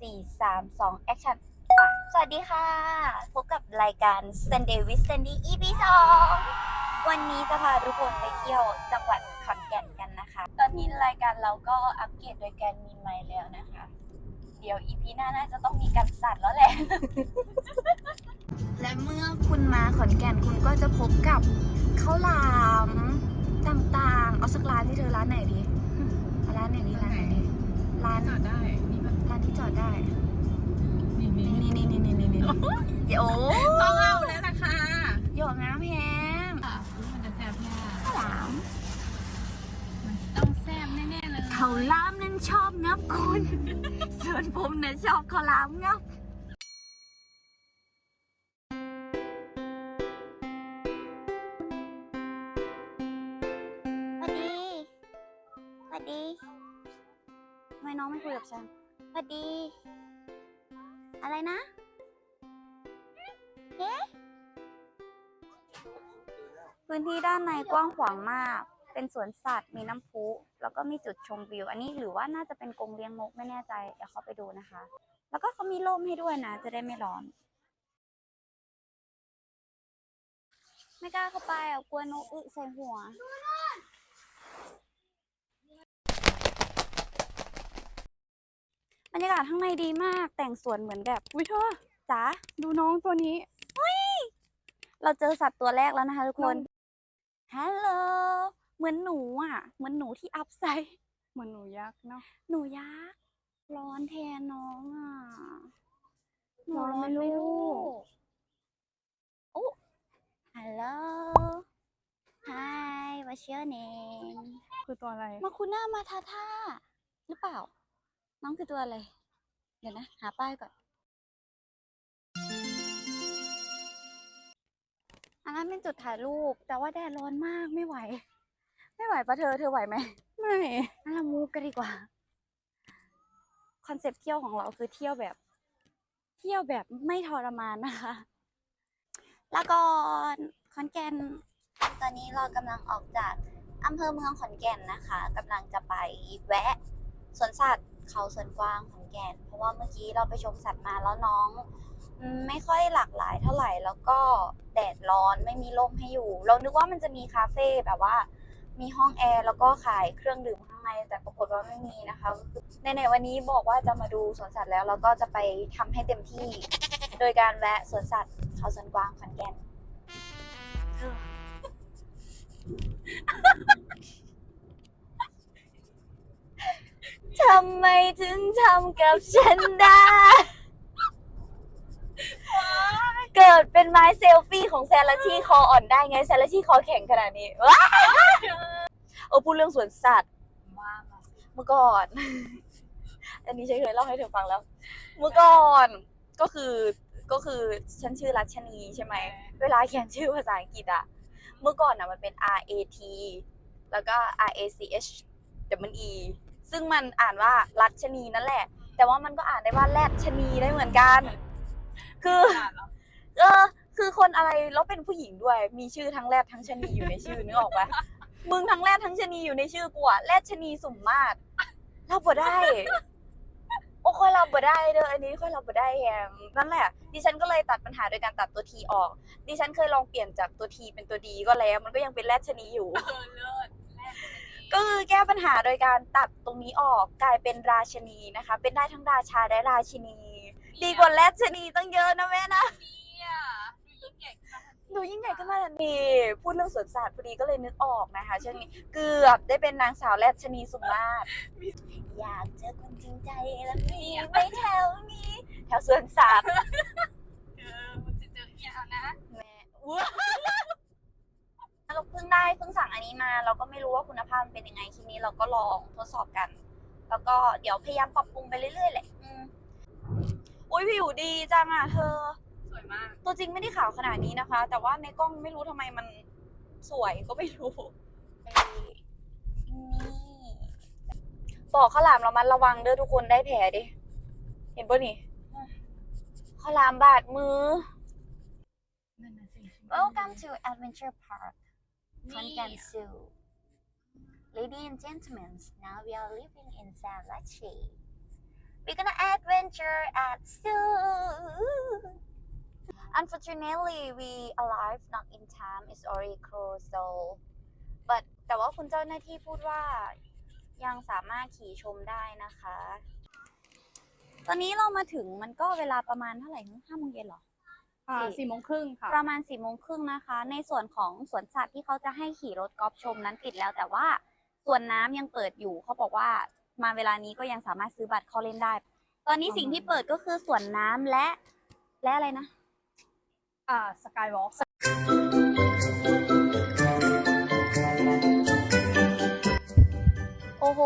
สี่สามสองแอคชั่นสวัสดีค่ะ พบกับรายการ Sunday with Sandy EP 2 วันนี้จะพาทุกคนไปเที่ยวจังหวัดขอนแก่นกันนะคะ ตอนนี้รายการเราก็อัปเกรดโดยการมีไมค์แล้วนะคะ เดี๋ยว EP หน้าน่าจะต้องมีการสั่นแล้วแหละ และเมื่อคุณมาขอนแก่นคุณก็จะพบกับข้าวหลามต่างๆ เอาสักร้านที่เธอร้านไหนดีเอาร้านไหนดีร้านไหนดีร้าน จอดได้นี่แบบร้าน ที่จอดได้ นี่นี่นี่นี่นี่นี่นี่นี่โอ้ต้องเอาแล้วล่ะค่ะหยอกน้ำแพงอะอุ๊ยมันจะแซ่บแน่ข้าวหลามมันต้องแซ่บแน่ๆเลยข้าวหลามนั้นชอบงับคุณส่วนผมนั้นชอบข้าวหลามงับสวัสดีสวัสดี ทำไมน้องไม่คุยกับฉัน สวัสดี อะไรนะ เอ๊ะพื้นที่ด้านในกว้างขวางมาก เป็นสวนสัตว์ มีน้ำพุ แล้วก็มีจุดชมวิว อันนี้หรือว่าน่าจะเป็นกรงเลี้ยงนกไม่แน่ใจ เดี๋ยวเข้าไปดูนะคะ แล้วก็เขามีร่มให้ด้วยนะ จะได้ไม่ร้อน ไม่กล้าเข้าไปอะกลัวนกอึใส่หัว บรรยากาศข้างในดีมาก แต่งสวนเหมือนแบบอุ้ยเธอจ๋าดูน้องตัวนี้เราเจอสัตว์ตัวแรกแล้วนะคะทุกคนฮัลโหลเหมือนหนูอะ เหมือนหนูที่อัพไซด์เหมือนหนูยักษ์เนาะหนูยักษ์ร้อนแทนน้องอะหนูร้อนไหมไหลูกโอ้ฮัลโหล Hi what's your name คือตัวอะไร มาคุน่ามาทาท่าหรือเปล่า น้องคือตัวอะไร เดี๋ยวนะ หาป้ายก่อนอันนั้นเป็นจุดถ่ายรูป แต่ว่าแดดร้อนมากไม่ไหว ไม่ไหวปะเธอ เธอไหวไหม ไม่งั้นเรามูฟกันดีกว่า คอนเซปต์เที่ยวของเราคือเที่ยวแบบ เที่ยวแบบไม่ทรมานนะคะ แล้วก่อนขอนแก่น ตอนนี้เรากำลังออกจากอำเภอเมืองขอนแก่นนะคะกำลังจะไปแวะสวนสัตว์ เขาสวนกวางขอนแก่นเพราะว่าเมื่อกี้เราไปชมสัตว์มาแล้วน้อง ไม่ค่อยหลากหลายเท่าไหร่ แล้วก็แดดร้อนไม่มีร่มให้อยู่ เรานึกว่ามันจะมีคาเฟ่แบบว่า มีห้องแอร์แล้วก็ขายเครื่องดื่มข้างในแต่ปรากฏว่าไม่มีนะคะในในวันนี้บอกว่าจะมาดูสวนสัตว์แล้วเราก็จะไปทำให้เต็มที่ โดยการแวะสวนสัตว์เขาสวนกวางขอนแก่น ทำไมถึงทำกับฉันได้ เกิดเป็นไม้เซลฟี่ของแซลาชี่คออ่อนได้ไงแซลาชี่คอแข็งขนาดนี้ว้ายเออพูดเรื่องสวนสัตว์ว่ามาเมื่อก่อน อันนี้ฉันเคยเล่าให้เธอฟังแล้ว เมื่อก่อนก็คือก็คือฉันชื่อรัชนีใช่ไหม เวลาเขียนชื่อภาษาอังกฤษอะเมื่อก่อนอะมันเป็น R A T แล้วก็ R A C H W E ซึ่งมันอ่านว่ารัชนีนั่นแหละ แต่ว่ามันก็อ่านได้ว่าแรดชนีได้เหมือนกัน คืออ่านเหรอเออคือคนอะไรแล้วเป็นผู้หญิงด้วย มีชื่อทั้งแรดทั้งชนีอยู่ในชื่อนึกออกปะมึงทั้งแรดทั้งชนีอยู่ในชื่อกูอะแรดชนีสุ่มมาศเราบ่ได้โอ้ค่อยเราบ่ได้เด้ออันนี้ค่อยเราบ่ได้แฮมนั่นแหละ ดิฉันก็เลยตัดปัญหาโดยการตัดตัวทีออก ดิฉันเคยลองเปลี่ยนจากตัวทีเป็นตัวดีก็แล้ว มันก็ยังเป็นแรดชนีอยู่เออเลิศ ปัญหาโดยการตัดตรงนี้ออกกลายเป็นราชนีนะคะ เป็นได้ทั้งราชาและราชินี ดีกว่าแรดชนีตั้งเยอะนะแม่นะเนี่ยดูยิ่งใหญ่ขึ้นมาทันทีดูยิ่งใหญ่ขึ้นมาทันทีพูดเรื่องสวนสัตว์พอดีก็เลยนึกออกนะคะช่วงนี้เกือบได้เป็นนางสาวแรดชนีสุมาศอยากเจอคนจริงใจแล้วมีไหม่แถวนี้แถวสวนสัตว์เออมันจะเจอเอียเอานะแม่ว้าว เราเพิ่งได้เพิ่งสั่งอันนี้มา เราก็ไม่รู้ว่าคุณภาพมันเป็นยังไงทีนี้เราก็ลองทดสอบกัน แล้วก็เดี๋ยวพยายามปรับปรุงไปเรื่อยๆแหละอืมอุ้ยผิวดีจังอะเธอ สวยมาก ตัวจริงไม่ได้ขาวขนาดนี้นะคะ แต่ว่าในกล้องไม่รู้ทำไมมันสวยก็ไม่รู้ไอ้นี่บอกข้าวหลามเรามันระวังเด้อทุกคนได้แผลดิ เห็นปะนี่ข้าวหลามบาดมือนั่นน่ะสิ Welcome to Adventure Park Konkan Zoo Ladies and gentlemen now we are living in Salachi We're gonna adventure adventure at zoo unfortunately we arrived not in time it's already closed so but แต่ว่าคุณเจ้าหน้าที่พูดว่ายังสามารถขี่ชมได้นะคะ ตอนนี้เรามาถึงมันก็เวลาประมาณเท่าไหร่ห้าโมงเย็นหรอ อ่าสี่สี่โมงครึ่งค่ะ ประมาณสี่โมงครึ่งนะคะ ในส่วนของสวนสัตว์ที่เขาจะให้ขี่รถกอล์ฟชมนั้นปิดแล้ว แต่ว่าส่วนน้ำยังเปิดอยู่เขาบอกว่ามาเวลานี้ก็ยังสามารถซื้อบัตรเข้าเล่นได้ ตอนนี้สิ่งที่เปิดก็คือสวนน้ำและ และอะไรนะ อ่าสกายวอล์กโอ้โห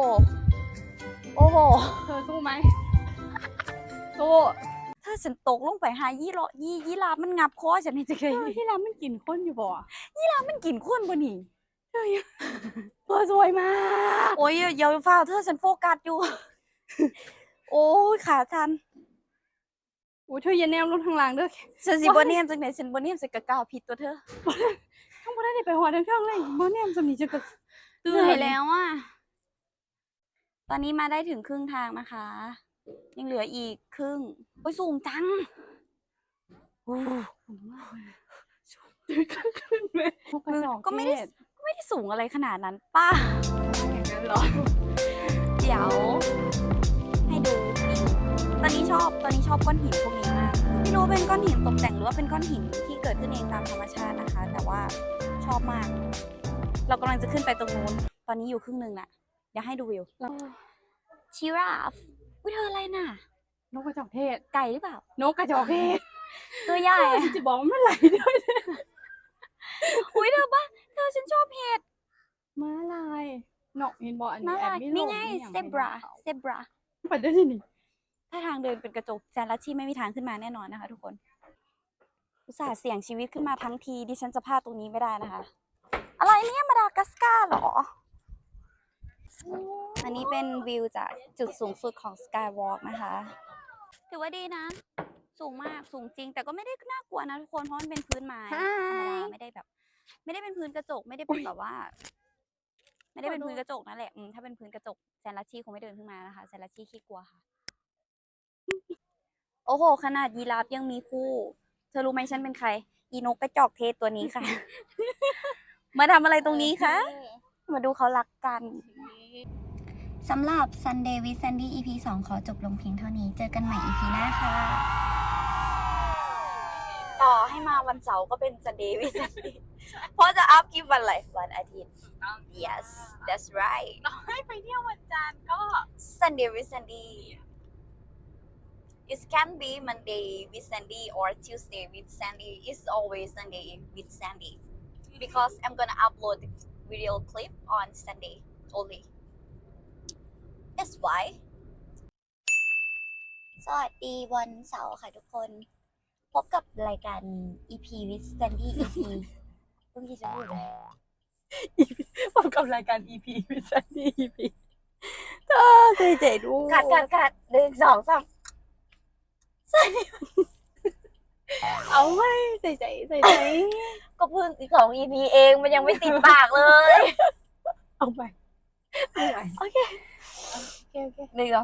โอ้โห เธอสู้ไหมสู้ถ้า ฉันตกลงไปหายี่หรอยี่ยี่ลาบมันงับคอฉันนี่จะเคยเธอที่ร้านมันกินข้นอยู่บ่มันกินข้นบ่นี่เธอสวยมากโอ้ยอย่าอย่าฟ้าวเธอฉันโฟกัสอยู่ โอ้ยขาฉันโอ้ยเธออย่าแนมลงทางหล่างเด้อฉันสิบ่เนียมจังไหนฉันบ่เนียมใส่กะกาวผิดตัวเธอทั้งบ่ได้ไปหอทั้งเครื่องเลยบ่แนมสำนีจะกระเหนื่อยแล้วอะ ตอนนี้มาได้ถึงครึ่งทางนะคะ ยังเหลืออีกครึ่ง โอ้ยสูงจัง โอ้ขึ้นไหมนกกระจอกก็ไม่ได้เทศก็ไม่ได้สูงอะไรขนาดนั้นป้าอย่างนั้นเหรอ เดี๋ยว ให้ดูนี่ตอนนี้ชอบตอนนี้ชอบก้อนหินพวกนี้มาก ไม่รู้ว่าเป็นก้อนหินตกแต่งหรือว่าเป็นก้อนหินที่เกิดขึ้นเองตามธรรมชาตินะคะ แต่ว่าชอบมาก เรากำลังจะขึ้นไปตรงนู้น ตอนนี้อยู่ครึ่งหนึ่งน่ะ อยากให้ดูวิวชิราฟ อุ้ยเธออะไรน่ะ นกกระจอกเทศ ไก่หรือเปล่า นกกระจอกเทศตัวใหญ่อะจะบอกว่ามันไหลด้วยอุ้ยเธอบ้าเธอฉันชอบเห็ดม้าลายเนาะเห็นบ่อันนี้น่าแอรับกไม่ลนี่งไงอย่างเซบราไม่ลงเซบราไปได้ที่นี่ถ้าทางเดินเป็นกระจกแซนลัชชี่ไม่มีทางขึ้นมาแน่นอนนะคะ ทุกคน อุตส่าห์เสี่ยงชีวิตขึ้นมาทั้งทีดิฉันจะพลาดตรงนี้ไม่ได้นะคะ อะไรเนี่ยมาดากัสการ์เหรอ อันนี้เป็นวิวจากจุดสูงสุดของ Skywalk นะคะ ถือว่าดีนะ สูงมากสูงจริง แต่ก็ไม่ได้น่ากลัวนะทุกคนเพราะมันเป็นพื้นไม้ธรรมดาไม่ได้แบบ ไม่ได้เป็นพื้นกระจกไม่ได้เป็นแบบว่า ไม่ได้เป็นพื้นกระจกนั่นแหละอืมถ้าเป็นพื้นกระจกแซนลัชชี่คงไม่เดินขึ้นมานะคะแซนลัชชี่ขี้กลัวค่ะ โอ้โห ขนาดยีราฟยังมีคู่ เธอรู้ไหมฉันเป็นใคร อีนกกระจอกเทศตัวนี้ค่ะ มาทำอะไรตรงนี้คะมาดูเขารักกัน สำหรับ Sunday with Sandy EP 2 ขอจบลงเพียงเท่านี้ เจอกันใหม่ EP หน้าค่ะ ต่อให้มาวันเสาร์ก็เป็น Sunday with Sandy เพราะจะอัพคลิปวันอะไรวันอาทิตย์ yes that's right ต่อให้ไปเที่ยววันจันทร์ก็ Sunday with Sandy it can be Monday with Sandy or Tuesday with Sandy it's always Sunday with Sandy because I'm gonna upload the video clip on Sunday only that's why สวัสดีวันเสาร์ค่ะทุกคน พบกับรายการ EP with Sandy EP เมื่อกี้จะพูดอะไรพบกับรายการ EP วิสันดี EP เธอใจเจ๋ดูกัดกัดกัดหนึ่งสองสามเอาไว้ใจใจใจใจก็เพิ่งอีกสอง EP เองมันยังไม่ติดปากเลย เอาไป เอาไปโอเคโอเคโอ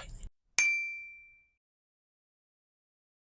เ